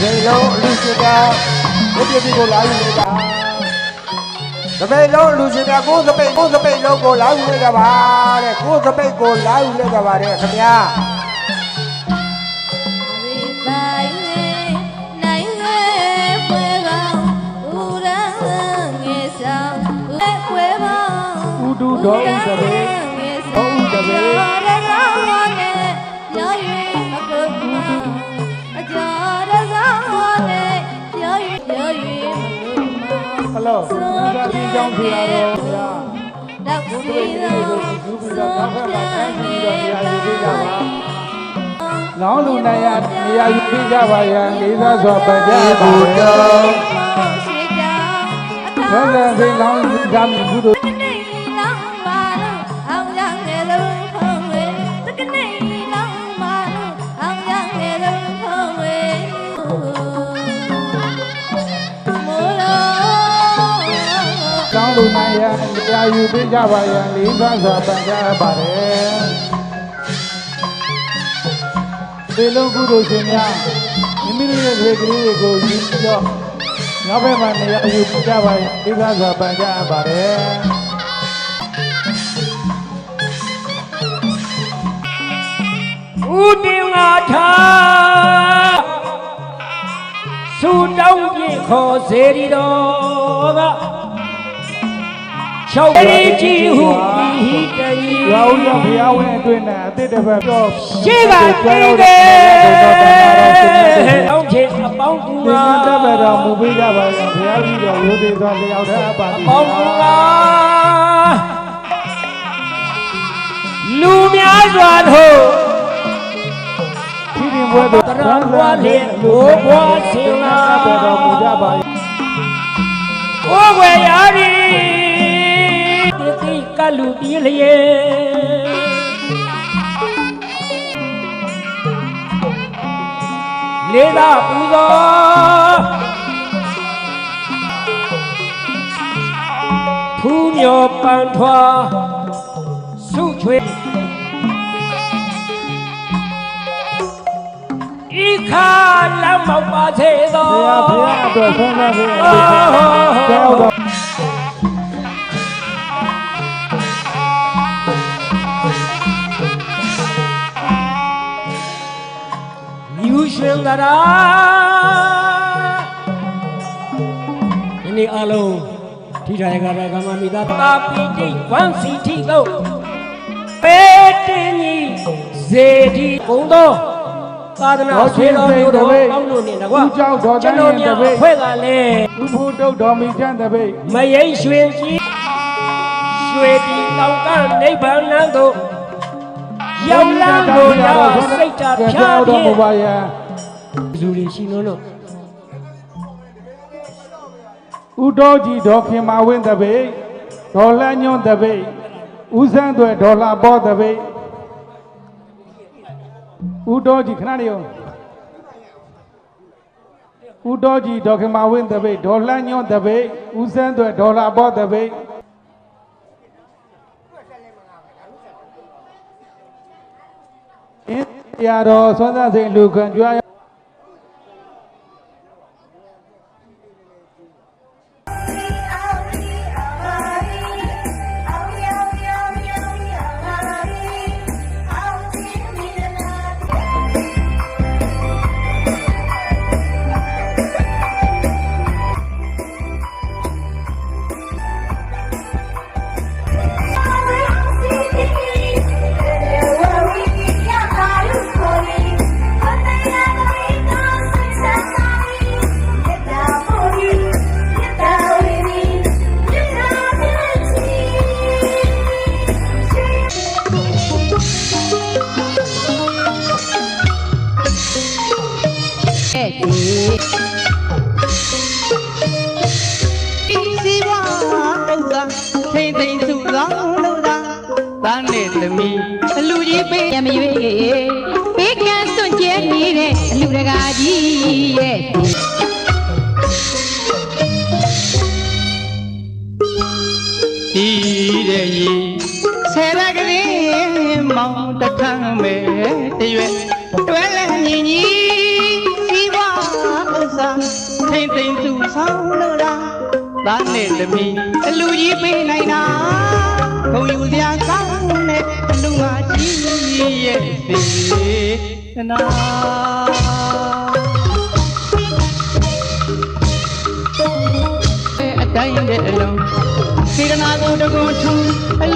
စိန်လုံးလူရှင်များကိုပြပြကိုလာယူနေတာသပိတ်လုံးလူရှင်များကိုသပိတ်ကိုသပိတ်လုံးကိုလာယူနေတာပါတဲ့ကိုသပိတ်ကိုလာယူနေတာပါတဲ့ခင်ဗျာဥဒုတော်ဥတပေတော် စီရားရောကိုယူပြီးတော့ဘာဖက်မှာတိုင်းပြီးတော့နေရာယူပေးကြပါလောင်းလူနိုင်ရနေရာယူပေးကြပါရန်လေးစားစွာပန်ကြပါဘုရားရှိကြအခါဘုရားစိတ်လောင်းကြမြည်ကုသိုလ် ရနေရာယူပေးကြပါရန်လေးစားစွာပန်ကြပါတယ်ဒီလိုကုသိုလ်ရှင်များမိမိတို့ရဲ့ကလေးတွေကိုယူပြီးတော့နောက်ဘက်မှာနေရာယူပေးကြပါရန်လေးစားစွာပန်ကြပါတယ်ဦးတင်ငါထားစူတောင်းပြေခေါ်စေရီတော်က ၆ရီကြီးဟုဤဟိတယီရွာဦးရဘုရားဝင်အတွင်းနဲ့အတိတ်တစ်ပတ်တော့ရှိကနေတယ်အောင်းချေအပေါင်းကူဒီငါမှာတပည့်တော်မူပေးကြပါရင်ဘုရားကြီးတော်ရိုသေစွာလျောက်တဲ့အပါတိပေါင်းကူငါလူများစွာတို့ဒီရင်ဘွဲတော်တရံဘွားလေဘိုးဘွားစင်လာတပည့်တော်မူကြပါ လူတီးလျေလေးသာပူဇော်ဖူးမြော်ပန်ထွာစုချွေဤခါလမ်းမောက်ပါစေသောဘုရားဘုရားအတွက်ဆန်းဆန်းပေးအပ်ကြော ရှင်သရာဒီနေ့အလုံးထိထားရကြတဲ့ကမ္မမိသားတာပီတိဝမ်စီတိတို့ပေတင်ကြီးဇေဒီဘုံတော်သာသနာဆွေတော်မျိုးတော်ပေါင်းလို့နေတကွာကျွန်တော်များအဖွဲ့ကလည်းဥဖို့တုတ်တော်မီချမ်းတပိတ်မယိရွှင်ကြီးရွှေတီတောင်ကနိဗ္ဗာန်သို့ရောက်လာလို့ရစိတ်ဓာတ်ဖြားတော်ဖြမူင့်ပါယံ လူတွေရှိလို့တော့ဥတော်ကြီးဒေါခင်မာဝင်းတပိတ်ဒေါ်လညွန့်တပိတ်ဥဆန်းတွေဒေါ်လာပေါ်တပိတ်ဥတော်ကြီးခဏနေရောဥတော်ကြီးဒေါခင်မာဝင်းတပိတ်ဒေါ်လညွန့်တပိတ်ဥဆန်းတွေဒေါ်လာပေါ်တပိတ်အင်းရာတော်ဆွမ်းသားစိန်လူခံကြွား မရွေးဘေးကန်းစွန့်ကြဲနေတဲ့အလူတကာကြီးရဲ့တီးတဲ့ရေဆယ်ရကလေးမောင်တခန်းမဲ့တရွဲ့တွဲလဲညီညီဤဝဥစ္စာထိမ့်သိမ့်သူဆောင်လို့လားသားနဲ့သမီးအလူကြီးပေးနိုင်တာဘုံယူစရာကောင်း အလူငါကြီးရဲ့စေတနာအတိုင်းတဲ့အလုံးစေတနာကိုတကွန်ထုံအ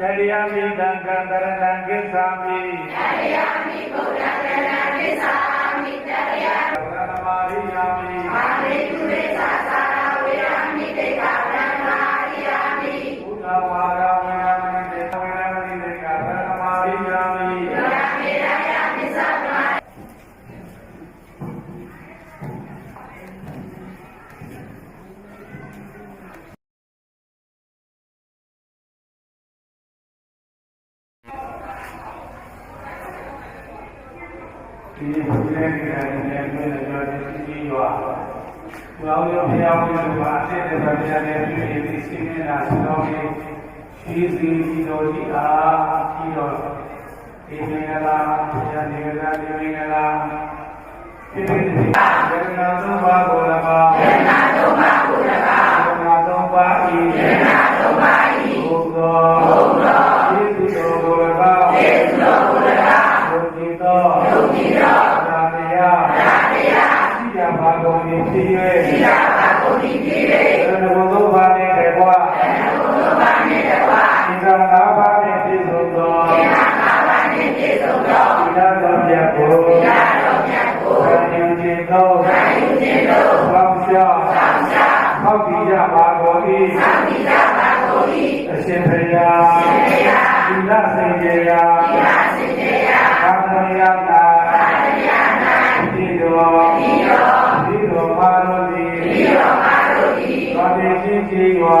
တတိယမိသံဃာတရဏံကိစ္ဆာမိတတိယမိဗုဒ္ဓတရဏံကိစ္ဆာမိ ဒီနေ့ဒီနေ့ဒီနေ့ဒီနေ့ကျွန်တော်ဒီစီးရွာဘုရားရောဘုရားရောဘာအစ်တဲ့ဗျာနဲ့ပြည့်ပြီးစီးနေတာဆိုတော့ဒီစီးစီတော်ကြီးအားပြီးတော့ဒီမင်္ဂလာဘုရားနေရာနေမင်္ဂလာဒီနေ့ဒီနေ့ဘယ်နာသောပါဘော အရှင်ဘုရားသီလစင်ကြယ်ရာသာသနာ့နာတိတော်တိတော်ပါတော်သည်တိတော်ပါတော်သည်ဘာတိချင်းကြီးွာ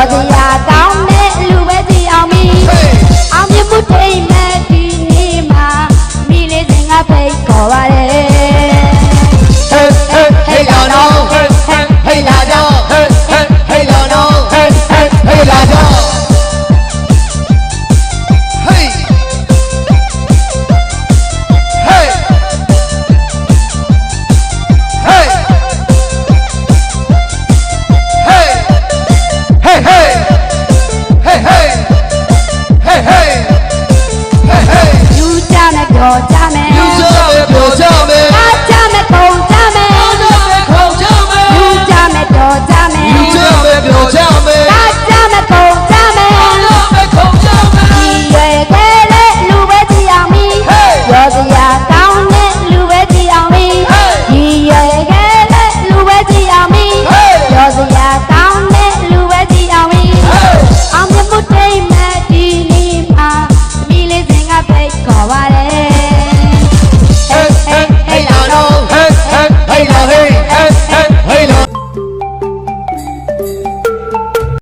Love